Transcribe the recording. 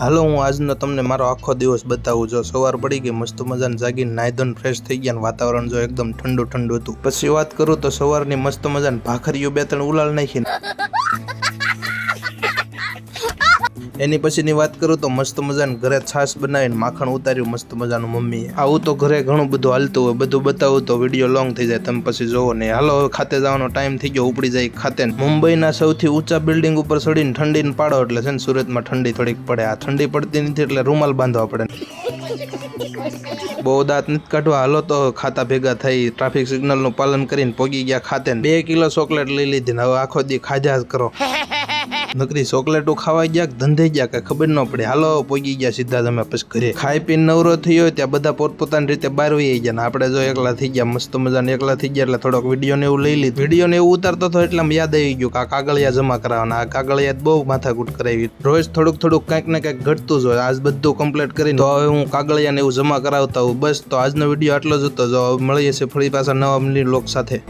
હાલો, હું આજનો તમને મારો આખો દિવસ બતાવું જો સવાર પડી ગઈ, મસ્ત મજાને જાગીને નાઈ ધોન ફ્રેશ થઈ ગયા વાતાવરણ જો એકદમ ઠંડુ ઠંડુ હતું. પછી વાત કરું તો સવારની મસ્ત મજાને ભાખરીઓ બે ત્રણ ઉલાળ નાખીને. એની પછીની વાત કરું તો મસ્ત મજાને ઘરે છાશ બનાવીને માખણ ઉતાર્યું, મસ્ત મજાનું મમ્મીએ. આવું તો ઘરે ઘણું બધું હાલતું હોય, બધું બતાવું તો વીડિયો લોંગ થઈ જાય, તમે પછી જોવો નહીં. હાલો, હવે ખાતે જવાનો ટાઈમ થઈ ગયો, ઉપડી જાય ખાતે. મુંબઈના સૌથી ઊંચા બિલ્ડિંગ ઉપર ચડીને ઠંડીને પાડો એટલે છે ને સુરતમાં ઠંડી થોડીક પડે. આ ઠંડી પડતી નથી એટલે રૂમાલ બાંધવા પડે. બહુ દાંત નથી કાઢવા. હાલો તો ખાતા ભેગા થઈ ટ્રાફિક સિગ્નલનું પાલન કરીને પોગી ગયા ખાતે ને. બે કિલો ચોકલેટ લઈ લીધી હવે આખો દી ખાધા જ કરો. નકરી ચોકલેટો ખાવા ગયા ધંધે ગયા કે ખબર ન પડે. હાલો, પોગી ગયા સીધા તમે પછી ઘરે. ખાઈ પીને નવરો થયો ત્યાં બધા પોતપોતાની રીતે બહાર વહી ગયા ને આપણે જો એકલા થઈ ગયા, મસ્ત મજાને એકલા થઈ ગયા એટલે થોડોક વીડિયો ને એવું લઈ લીધું. વીડિયો ને એવું ઉતારતો હતો એટલે યાદ આવી ગયું કે આ કાગળિયા જમા કરાવવાના, આ કાગળિયા બહુ માથાકૂટ કરાવી. રોજ થોડુંક થોડુંક કંઈક ને કંઈક ઘટતું જ હોય. આજ બધું કમ્પ્લીટ કરીને તો હવે હું કાગળિયા ને એવું જમા કરાવતા હોઉં. બસ તો આજનો વીડિયો આટલો જ હતો. જો મળીએ છીએ ફરી પાછા નવા મિલી લોક સાથે.